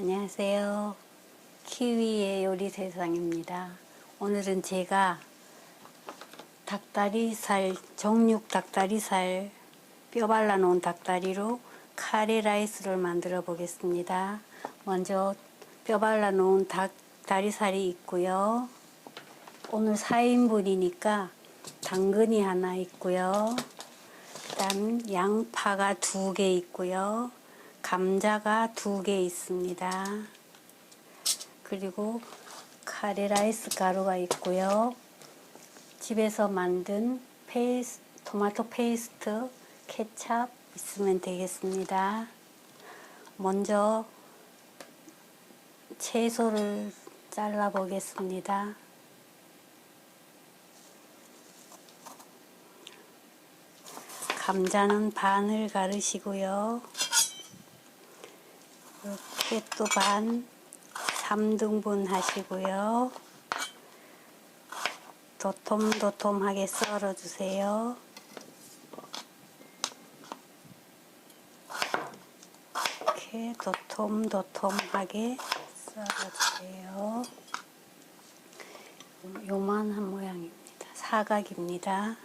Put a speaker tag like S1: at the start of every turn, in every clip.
S1: 안녕하세요. 키위의 요리 세상입니다. 오늘은 제가 닭다리살, 정육 닭다리살, 뼈 발라놓은 닭다리로 카레 라이스를 만들어 보겠습니다. 먼저 뼈 발라놓은 닭다리살이 있고요. 오늘 4인분이니까 당근이 하나 있고요. 그다음 양파가 두 개 있고요. 감자가 두 개 있습니다. 그리고 카레라이스 가루가 있고요. 집에서 만든 페이스, 토마토 페이스트, 케찹 있으면 되겠습니다. 먼저 채소를 잘라 보겠습니다. 감자는 반을 가르시고요. 또반 3등분 하시고요. 도톰도톰하게 썰어주세요. 이렇게 도톰도톰하게 썰어주세요. 요만한 모양입니다. 사각입니다.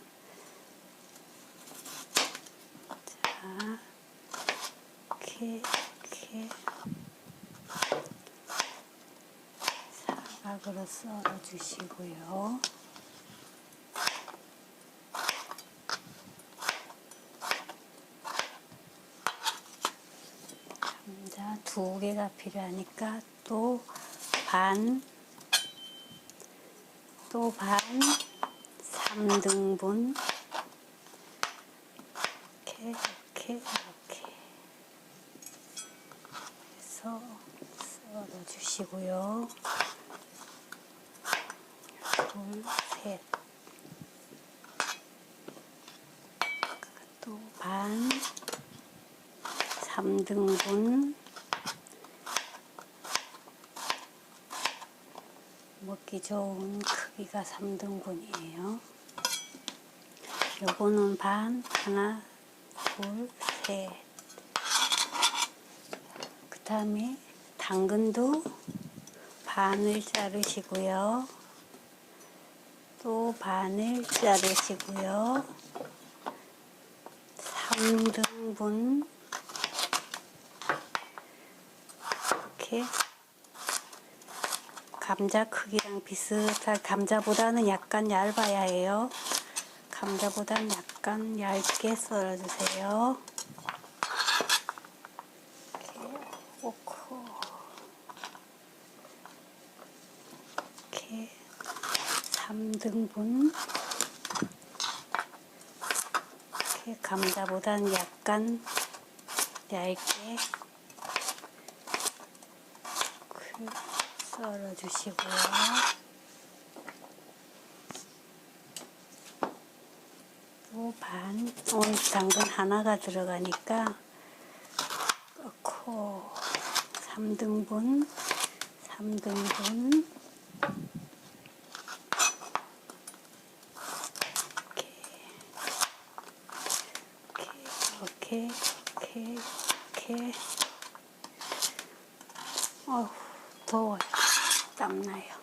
S1: 자, 이렇게, 이렇게 사각으로 썰어 주시고요. 감자 두 개가 필요하니까 또 반, 또 반, 3등분, 이렇게, 이렇게, 이렇게 해서 썰어 주시고요. 둘, 셋. 또 반, 3등분. 먹기 좋은 크기가 3등분이에요. 요거는 반, 하나, 둘, 셋. 그 다음에 당근도 반을 자르시고요. 또 반을 자르시고요. 3등분 이렇게 감자 크기랑 비슷한 감자보다는 약간 얇아야 해요. 감자보다는 약간 얇게 썰어주세요. 이렇게 놓고 이렇게 3등분 이렇게 감자보다는 약간 얇게 그 썰어주시고요. 또 반, 오늘 당근 하나가 들어가니까 넣고 3등분, 3등분 이렇게, 이렇게, 이렇게. 어우, 더워요. 땀나요.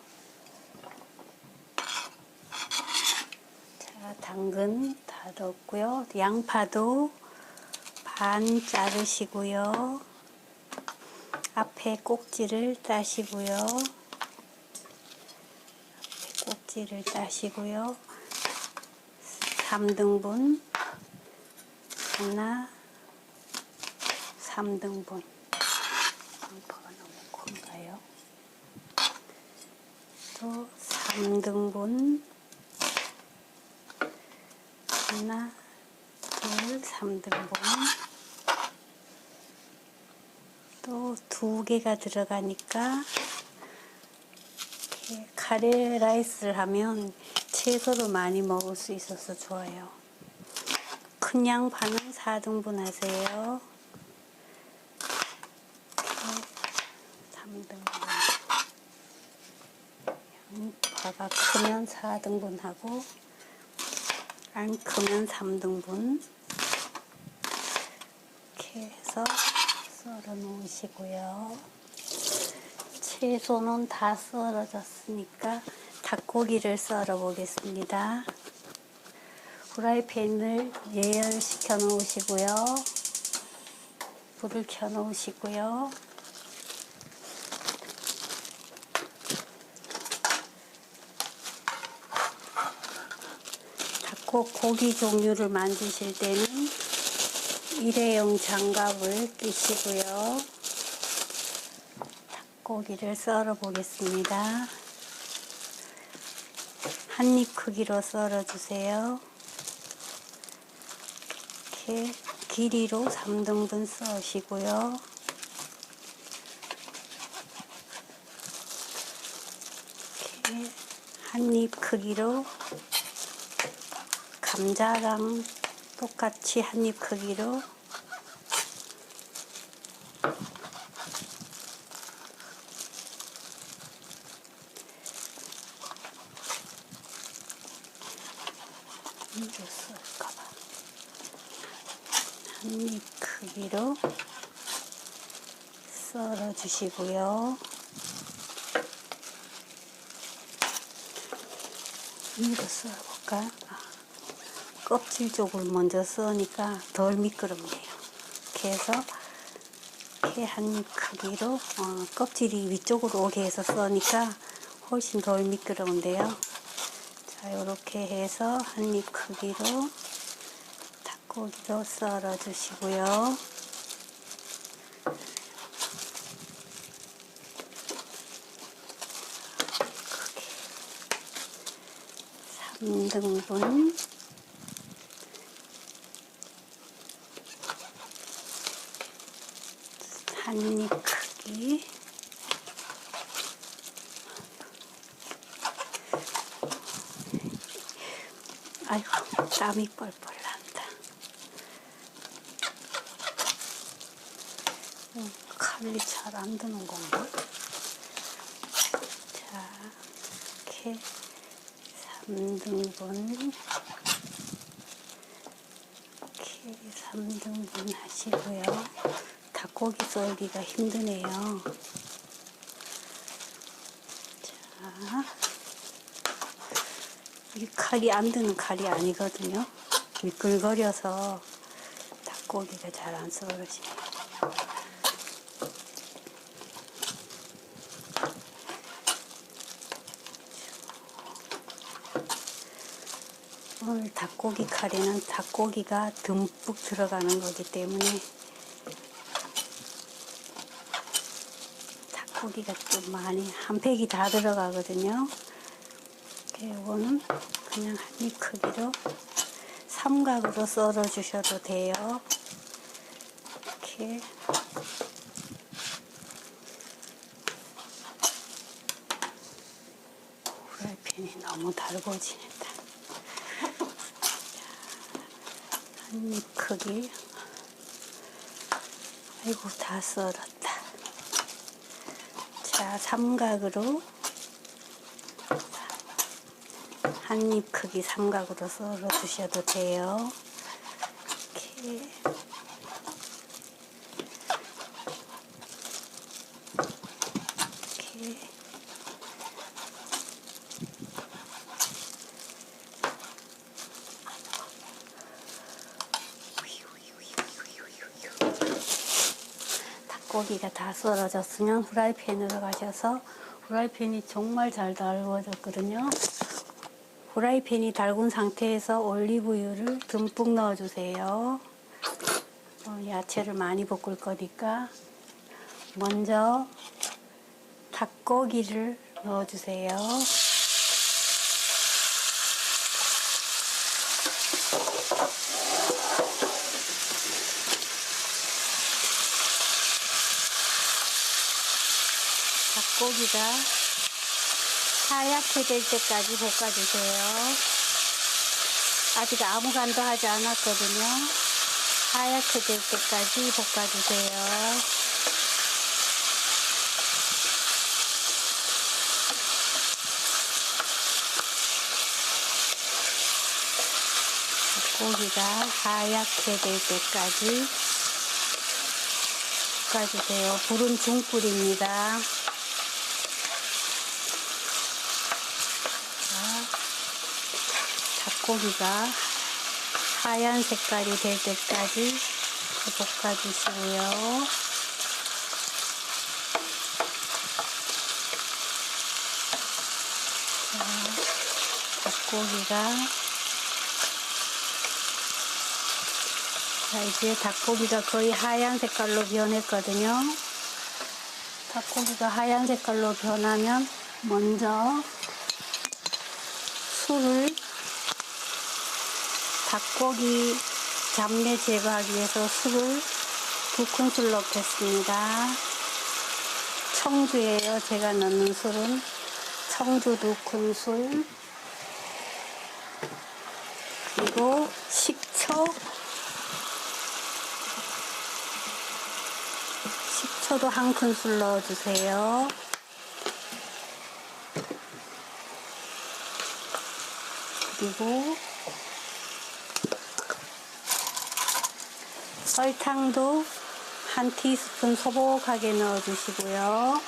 S1: 자, 당근 다 넣었고요. 양파도 반 자르시고요. 앞에 꼭지를 따시고요. 앞에 꼭지를 따시고요. 3등분 하나 3등분 양파가 너무 큰가요? 또 3등분 하나 둘 3등분 또 두 개가 들어가니까 카레 라이스를 하면 채소를 많이 먹을 수 있어서 좋아요. 큰 양파는 4등분 하세요. 3등분. 양파가 크면 4등분 하고, 안 크면 3등분. 이렇게 해서 썰어 놓으시고요. 채소는 다 썰어졌으니까 닭고기를 썰어 보겠습니다. 후라이팬을 예열시켜 놓으시고요. 불을 켜 놓으시고요. 닭고 고기 종류를 만드실 때는 일회용 장갑을 끼시고요. 닭고기를 썰어 보겠습니다. 한 입 크기로 썰어 주세요. 이렇게 길이로 3등분 써시고요. 이렇게 한 입 크기로 감자랑 똑같이 한 입 크기로 쓸까봐 한 입 크기로 썰어 주시고요. 이거? 아, 껍질 쪽을 먼저 써니까 덜 미끄럽네요. 이렇게 해서 이렇게 한입 크기로 어, 껍질이 위쪽으로 오게 해서 써니까 훨씬 덜 미끄러운데요. 자, 이렇게 해서 한 입 크기로 닭고기도 썰어 주시고요. 크게 3등분 한입 크기 아이고 땀이 뻘뻘 난다. 음, 칼이 잘 안 드는 건가? 자, 이렇게 3등분 이렇게 3등분 하시고요. 닭고기 썰기가 힘드네요. 자, 이 칼이 안 드는 칼이 아니거든요. 미끌거려서 닭고기가 잘 안 썰어지네요. 오늘 닭고기 카레는 닭고기가 듬뿍 들어가는 거기 때문에 고기가 좀 많이 한 팩이 다 들어가거든요. 이거는 그냥 한 입 크기로 삼각으로 썰어 주셔도 돼요. 이렇게 후라이팬이 너무 달궈지는다. 한 입 크기. 아이고 다 썰었다. 자 삼각으로 한 입 크기 삼각으로 썰어 주셔도 돼요. 이렇게 닭 고기가 다 썰어졌으면 후라이팬으로 가셔서 후라이팬이 정말 잘 달궈졌거든요. 후라이팬이 달군 상태에서 올리브유를 듬뿍 넣어주세요. 어, 야채를 많이 볶을 거니까 먼저 닭고기를 넣어주세요. 닭고기가 하얗게 될 때까지 볶아주세요. 아직 아무 간도 하지 않았거든요. 하얗게 될 때까지 볶아주세요. 고기가 하얗게 될 때까지 볶아주세요. 불은 중불입니다. 닭 고기가 하얀 색깔이 될 때까지 볶아주시고요. 자, 닭고기가 자, 이제 닭고기가 거의 하얀 색깔로 변했거든요. 닭고기가 하얀 색깔로 변하면 먼저 술을 닭고기 잡내 제거하기 위해서 술을 두 큰술 넣겠습니다. 청주예요. 제가 넣는 술은 청주 두 큰술 그리고 식초 식초도 한 큰술 넣어주세요. 그리고 설탕도 한 티스푼 소복하게 넣어주시고요.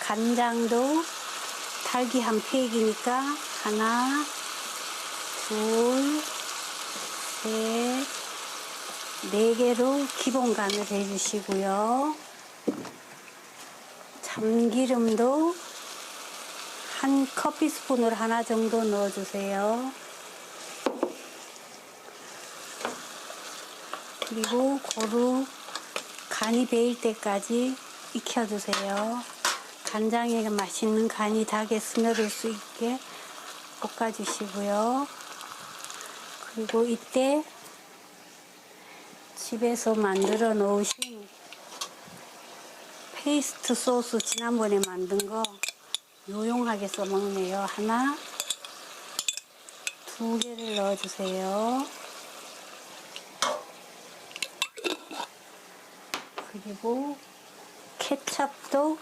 S1: 간장도 달기 한 팩이니까 하나, 둘, 셋, 네 개로 기본 간을 해주시고요. 참기름도 한 커피 스푼을 하나 정도 넣어주세요. 그리고 고루 간이 배일 때까지 익혀주세요. 간장에 맛있는 간이 닭에 스며들 수 있게 볶아주시고요. 그리고 이때 집에서 만들어 놓으신 페이스트 소스 지난번에 만든 거 요용하게 써먹네요. 하나, 두 개를 넣어주세요. 그리고 케찹도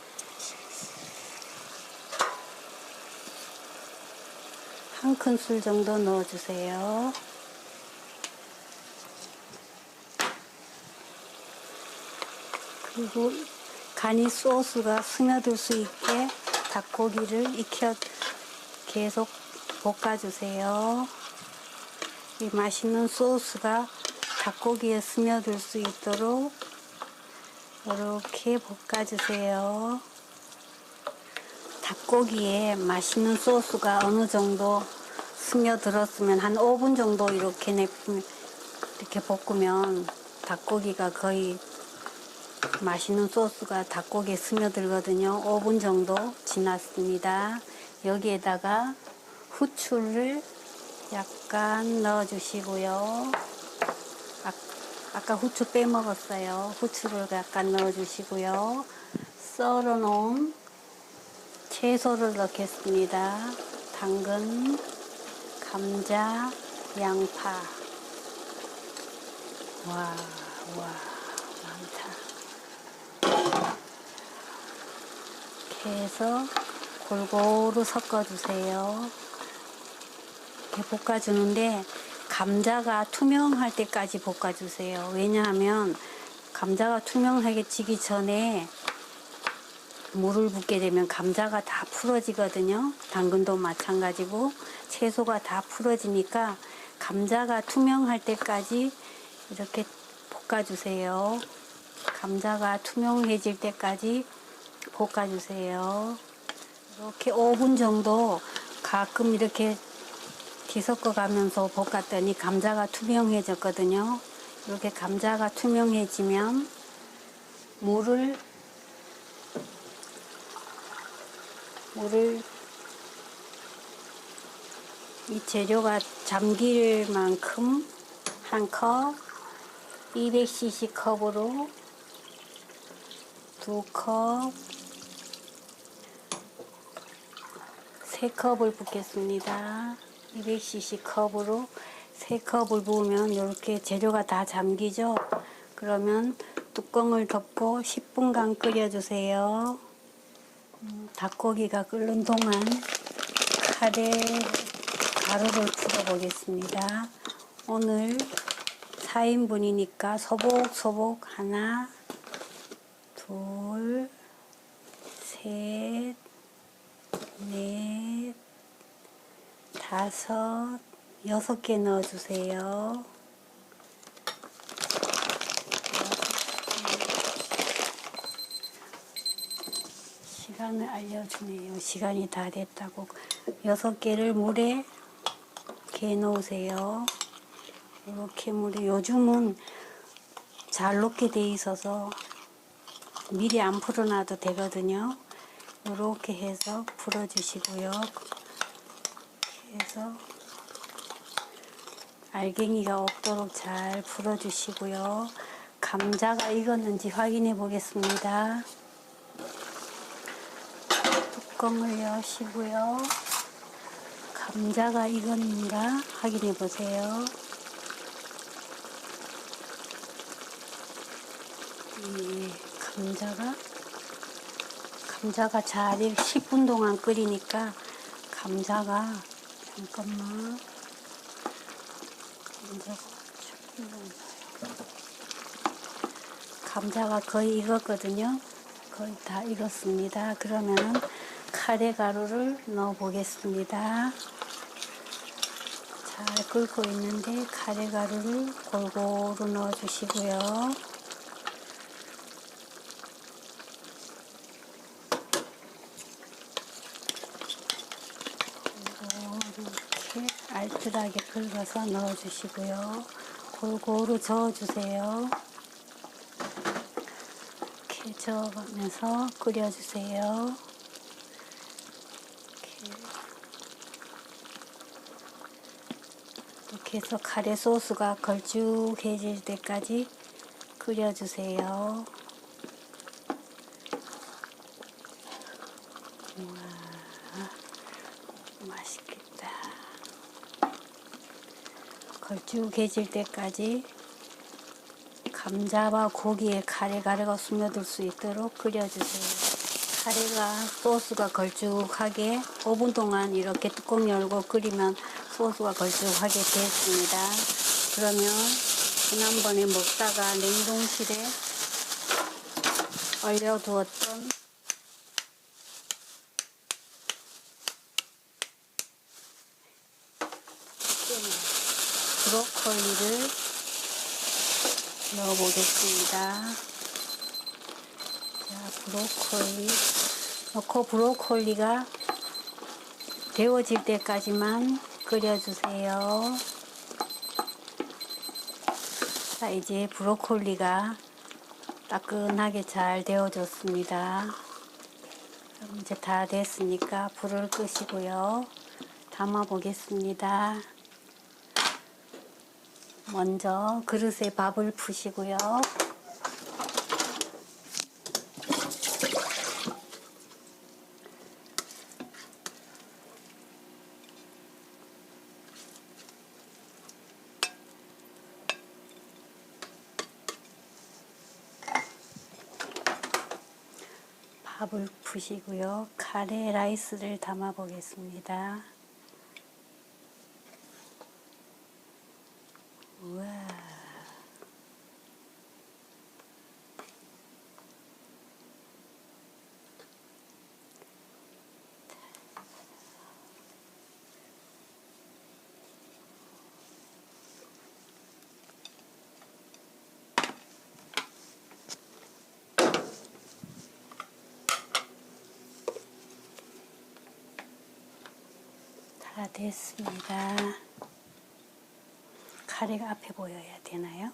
S1: 한 큰술 정도 넣어주세요. 그리고 간이 소스가 스며들 수 있게 닭고기를 익혀 계속 볶아주세요. 이 맛있는 소스가 닭고기에 스며들 수 있도록 이렇게 볶아주세요. 닭고기에 맛있는 소스가 어느 정도 스며들었으면 한 5분 정도 이렇게 내, 이렇게 볶으면 닭고기가 거의 맛있는 소스가 닭고기에 스며들거든요. 5분 정도 지났습니다. 여기에다가 후추를 약간 넣어주시고요. 아, 아까 후추 빼먹었어요. 후추를 약간 넣어주시고요. 썰어놓은 채소를 넣겠습니다. 당근, 감자, 양파. 와, 와, 많다. 이렇게 해서 골고루 섞어주세요. 이렇게 볶아주는데 감자가 투명할 때까지 볶아주세요. 왜냐하면 감자가 투명하게 지기 전에 물을 붓게 되면 감자가 다 풀어지거든요. 당근도 마찬가지고 채소가 다 풀어지니까 감자가 투명할 때까지 이렇게 볶아주세요. 감자가 투명해질 때까지 볶아주세요. 이렇게 5분 정도 가끔 이렇게 뒤섞어 가면서 볶았더니 감자가 투명해졌거든요. 이렇게 감자가 투명해지면 물을 물을 이 재료가 잠길 만큼 한 컵, 200cc 컵으로 두 컵, 세 컵을 붓겠습니다. 200cc 컵으로 세 컵을 부으면 이렇게 재료가 다 잠기죠. 그러면 뚜껑을 덮고 10분간 끓여주세요. 음, 닭고기가 끓는 동안 카레 가루를 풀어보겠습니다. 오늘 4인분이니까 소복소복 하나, 둘, 셋, 넷, 다섯, 여섯 개 넣어주세요. 시간을 알려주네요. 시간이 다 됐다고. 여섯 개를 물에 이렇게 넣으세요. 이렇게 물에 요즘은 잘 녹게 돼 있어서 미리 안 풀어놔도 되거든요. 이렇게 해서 풀어주시고요. 해서 알갱이가 없도록 잘 풀어주시고요. 감자가 익었는지 확인해 보겠습니다. 뚜껑을 여시고요. 감자가 익었는가 확인해 보세요. 이 감자가 감자가 잘 익- 10분 동안 끓이니까 감자가 잠깐만 감자가? 감자가 거의 익었거든요. 거의 다 익었습니다. 그러면은 카레 가루를 넣어 보겠습니다. 잘 끓고 있는데 카레 가루를 골고루 넣어 주시고요. 이렇게 알뜰하게 긁어서 넣어 주시고요. 골고루 저어 주세요. 이렇게 저어가면서 끓여주세요. 이렇게. 이렇게 해서 카레 소스가 걸쭉해질 때까지 끓여주세요. 우와, 맛있겠다. 걸쭉해질 때까지 감자와 고기에 카레 가루가 스며들 수 있도록 끓여주세요. 카레가 소스가 걸쭉하게 5분 동안 이렇게 뚜껑 열고 끓이면 소스가 걸쭉하게 됐습니다. 그러면 지난번에 먹다가 냉동실에 얼려두었던 브로콜리를 넣어보겠습니다. 자, 브로콜리 넣고 브로콜리가 데워질 때까지만 끓여주세요. 자, 이제 브로콜리가 따끈하게 잘 데워졌습니다. 이제 다 됐으니까 불을 끄시고요. 담아 보겠습니다. 먼저 그릇에 밥을 푸시고요. 밥을 푸시고요. 카레 라이스를 담아 보겠습니다. 다 됐습니다. 카레가 앞에 보여야 되나요?